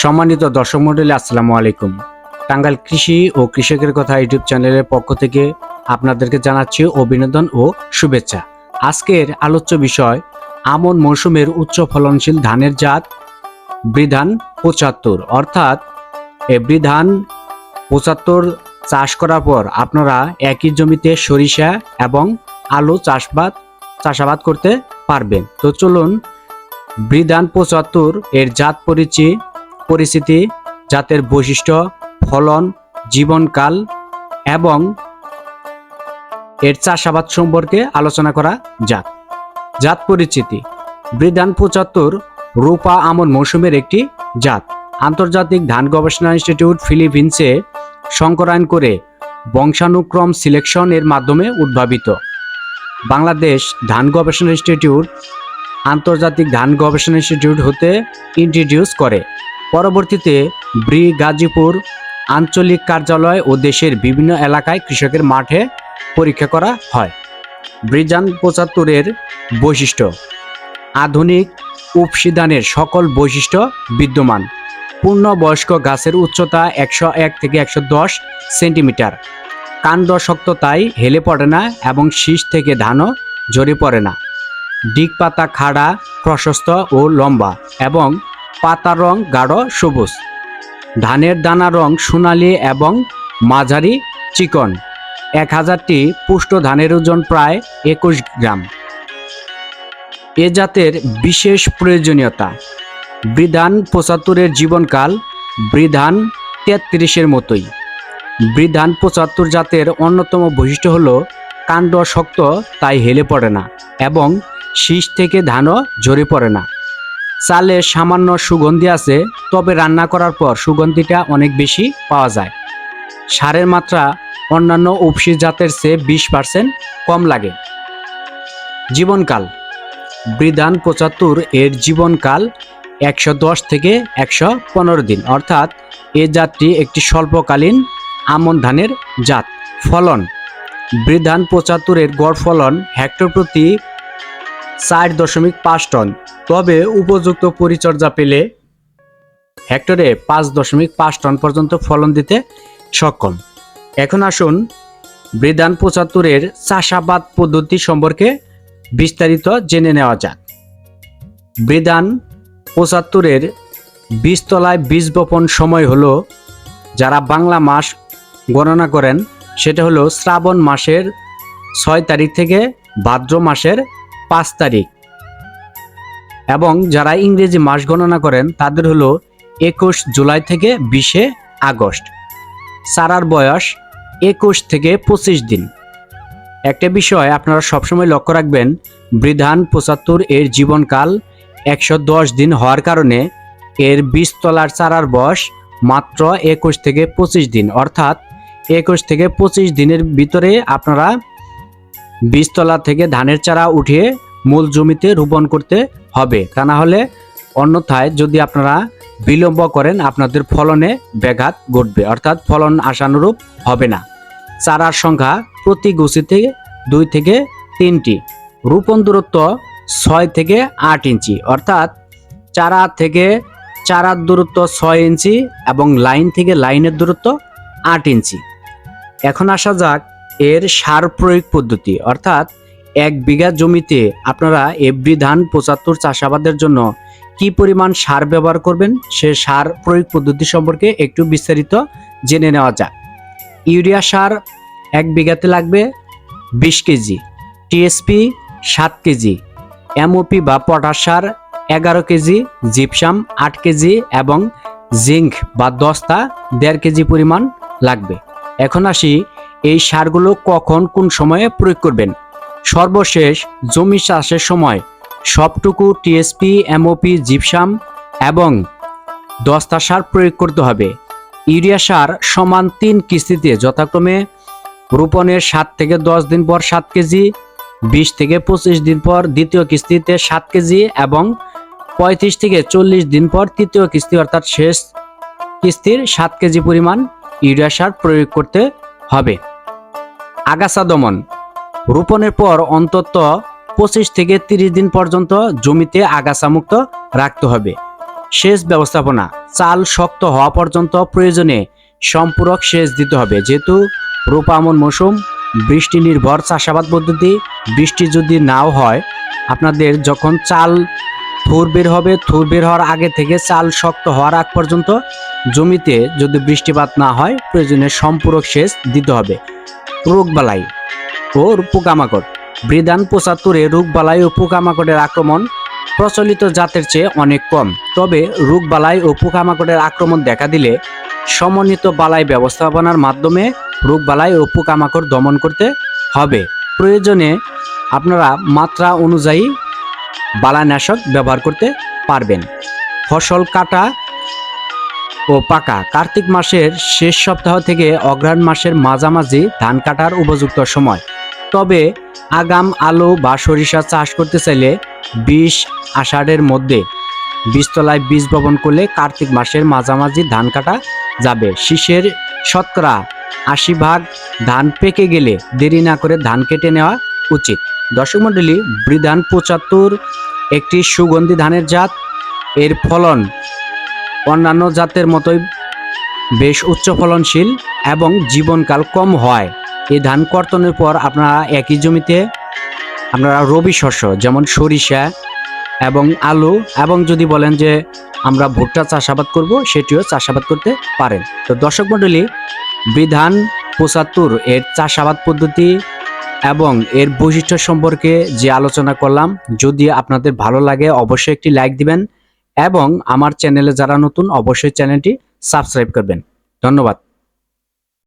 সম্মানিত দর্শক মন্ডলী আসসালামু আলাইকুম। টাঙ্গাইল কৃষি ও কৃষকের কথা ইউটিউব চ্যানেলের পক্ষ থেকে আপনাদেরকে জানাচ্ছি অভিনন্দন ও শুভেচ্ছা। আজকের আলোচ্য বিষয়, আমন মৌসুমের উচ্চ ফলনশীল ধানের জাত বৃধান পঁচাত্তর। অর্থাৎ এ বৃধান পঁচাত্তর চাষ করার পর আপনারা একই জমিতে সরিষা এবং আলু চাষবাদ চাষাবাদ করতে পারবেন। তো চলুন বৃধান পঁচাত্তর এর জাত পরিচি, পরিস্থিতি, জাতের বৈশিষ্ট্য, ফলন, জীবনকাল এবং এর চাষাবাদ সম্পর্কে আলোচনা করা যাক। জাত পরিচিতি। বৃধান পঁচাত্তর রূপা আমন মৌসুমের একটি জাত। আন্তর্জাতিক ধান গবেষণা ইনস্টিটিউট ফিলিপিন্সে সংকরায়ন করে বংশানুক্রম সিলেকশন এর মাধ্যমে উদ্ভাবিত। বাংলাদেশ ধান গবেষণা ইনস্টিটিউট আন্তর্জাতিক ধান গবেষণা ইনস্টিটিউট হতে ইন্ট্রোডিউস করে। পরবর্তীতে ব্রি গাজীপুর আঞ্চলিক কার্যালয় ও দেশের বিভিন্ন এলাকায় কৃষকের মাঠে পরীক্ষা করা হয়। ব্রিজান পঁচাত্তরের বৈশিষ্ট্য, আধুনিক উপসিদানের সকল বৈশিষ্ট্য বিদ্যমান। পূর্ণবয়স্ক গাছের উচ্চতা একশো এক থেকে একশো দশ সেন্টিমিটার। কাণ্ড শক্ততায় হেলে পড়ে না এবং শীষ থেকে ধানও ঝরে পড়ে না। ডিগ পাতা খাড়া, প্রশস্ত ও লম্বা এবং পাতার রং গাঢ় সবুজ। ধানের দানা রং সোনালি এবং মাঝারি চিকন। এক হাজারটি পুষ্ট ধানের ওজন প্রায় একুশ গ্রাম। এ জাতের বিশেষ প্রয়োজনীয়তা। বৃধান পঁচাত্তরের জীবনকাল, বৃধান তেত্রিশের মতোই। বৃধান পঁচাত্তর জাতের অন্যতম বৈশিষ্ট্য হল, কাণ্ড শক্ত, তাই হেলে পড়ে না এবং শীষ থেকে ধানও ঝরে পড়ে না। চালে সামান্য সুগন্ধি আছে, তবে রান্না করার পর সুগন্ধিটা অনেক বেশি পাওয়া যায়। সারের মাত্রা অন্যান্য উপসি জাতের চেয়ে বিশ পার্সেন্ট কম লাগে। জীবনকাল। বৃধান পঁচাত্তর এর জীবনকাল একশো দশ থেকে একশো পনেরো দিন। অর্থাৎ এ জাতটি একটি স্বল্পকালীন আমন ধানের জাত। ফলন। বৃধান পঁচাত্তরের গড় ফলন হেক্টর প্রতি চার দশমিক পাঁচ টন। তবে উপযুক্ত পরিচর্যা পেলে হেক্টরে পাঁচ দশমিক পাঁচ টন পর্যন্ত ফলন দিতে সক্ষম। এখন আসুন বৃধান পঁচাত্তরের চাষাবাদ পদ্ধতি সম্পর্কে বিস্তারিত জেনে নেওয়া যাক। বৃধান পঁচাত্তরের বীজতলায় বীজ বপন সময় হলো যারা বাংলা মাস গণনা করেন, সেটা হলো শ্রাবণ মাসের ছয় তারিখ থেকে ভাদ্র মাসের পাঁচ তারিখ। এবং যারা ইংরেজি মাস গণনা করেন, তাদের হলো একুশ জুলাই থেকে বিশে আগস্ট। চারার বয়স একুশ থেকে পঁচিশ দিন। একটা বিষয় আপনারা সবসময় লক্ষ্য রাখবেন, বৃধান পঁচাত্তর এর জীবনকাল একশো দশ দিন হওয়ার কারণে এর বীজতলার চারার বয়স মাত্র একুশ থেকে পঁচিশ দিন। অর্থাৎ একুশ থেকে পঁচিশ দিনের ভিতরে আপনারা বীজতলা থেকে ধানের চারা উঠিয়ে মূল জমিতে রোপণ করতে হবে। তা না হলে অন্যথায় যদি আপনারা বিলম্ব করেন, আপনাদের ফলনে ব্যাঘাত ঘটবে। অর্থাৎ ফলন আশানুরূপ হবে না। চারার সংখ্যা প্রতি গুছিতে দুই থেকে তিনটি। রোপণ দূরত্ব ছয় থেকে আট ইঞ্চি। অর্থাৎ চারা থেকে চারার দূরত্ব ছয় ইঞ্চি এবং লাইন থেকে লাইনের দূরত্ব আট ইঞ্চি। এখন আসা যাক এর সার প্রয়োগ পদ্ধতি, অর্থাৎ এক বিঘা জমিতে আপনারা এভরি ধান পঁচাত্তর চাষাবাদের জন্য কি পরিমাণ সার ব্যবহার করবেন, সে সার প্রয়োগ পদ্ধতি সম্পর্কে একটু বিস্তারিত জেনে নেওয়া যাক। ইউরিয়া সার এক বিঘাতে লাগবে বিশ কেজি, টিএসপি সাত কেজি, এমওপি বা পটাশ সার এগারো কেজি, জিপসাম আট কেজি এবং জিঙ্ক বা দস্তা দেড় কেজি পরিমাণ লাগবে। এখন আসি এই সারগুলো কখন কোন সময়ে প্রয়োগ করবেন? সর্বশেষ জমি চাষের সময় সবটুকু টিএসপি এমওপি জিপসাম এবং দস্তা সার প্রয়োগ করতে হবে। ইউরিয়া সার সমান তিন কিস্তিতে যথাক্রমে রোপণের সাত থেকে দশ দিন পর সাত কেজি, বিশ থেকে পঁচিশ দিন পর দ্বিতীয় কিস্তিতে সাত কেজি এবং পঁয়ত্রিশ থেকে চল্লিশ দিন পর তৃতীয় কিস্তি অর্থাৎ শেষ কিস্তির সাত কেজি পরিমাণ ইউরিয়া সার প্রয়োগ করতে হবে। আগাছা দমন। রোপণের পর অন্তত পঁচিশ থেকে তিরিশ দিন পর্যন্ত জমিতে আগাছামুক্ত রাখতে হবে। সেচ ব্যবস্থাপনা চাল শক্ত হওয়া পর্যন্ত প্রয়োজনে সম্পূরক সেচ দিতে হবে। যেহেতু রোপামন মৌসুম, বৃষ্টি নির্ভর চাষাবাদ পদ্ধতি, বৃষ্টি যদি নাও হয়, আপনাদের যখন চাল থুর বের হবে থুর বের হওয়ার আগে থেকে চাল শক্ত হওয়ার আগ পর্যন্ত জমিতে যদি বৃষ্টিপাত না হয়, প্রয়োজনে সম্পূরক সেচ দিতে হবে। রোগবালাই ও পোকামাকড়। বৃদান পঁচাত্তরে রোগবালাই ও পোকামাকড়ের আক্রমণ প্রচলিত জাতের চেয়ে অনেক কম। তবে রোগবালাই ও পোকামাকড়ের আক্রমণ দেখা দিলে সমন্বিত বালাই ব্যবস্থাপনার মাধ্যমে রোগবালাই ও পোকামাকড় দমন করতে হবে। প্রয়োজনে আপনারা মাত্রা অনুযায়ী বালানাশক ব্যবহার করতে পারবেন। ফসল কাটা ও পাকা। কার্তিক মাসের শেষ সপ্তাহ থেকে অগ্রহায়ণ মাসের মাঝামাঝি ধান কাটার উপযুক্ত সময়। তবে আগাম আলু বা সরিষা চাষ করতে চাইলে বিশ আষাঢ়ের মধ্যে বীজতলায় বীজ বপন করলে কার্তিক মাসের মাঝামাঝি ধান কাটা যাবে। শীষের শতকরা আশি ভাগ ধান পেকে গেলে দেরি না করে ধান কেটে নেওয়া উচিত। দর্শক মণ্ডলী, বৃধান পঁচাত্তর একটি সুগন্ধি ধানের জাত। এর ফলন অন্যান্য জাতের মতোই বেশ উচ্চ ফলনশীল এবং জীবনকাল কম হয়। এই ধান কর্তনের পর আপনারা একই জমিতে আপনারা রবি শস্য, যেমন সরিষা এবং আলু এবং যদি বলেন যে আমরা ভুট্টা চাষাবাদ করব, সেটিও চাষাবাদ করতে পারেন। তো দর্শক মণ্ডলী, বিধান পঁচাত্তর এর চাষাবাদ পদ্ধতি এবং এর বৈশিষ্ট্য সম্পর্কে যে আলোচনা করলাম, যদি আপনাদের ভালো লাগে, অবশ্যই একটি লাইক দিবেন। এবং আমার চ্যানেলে যারা নতুন অবশ্যই চ্যানেলটি সাবস্ক্রাইব করবেন। ধন্যবাদ।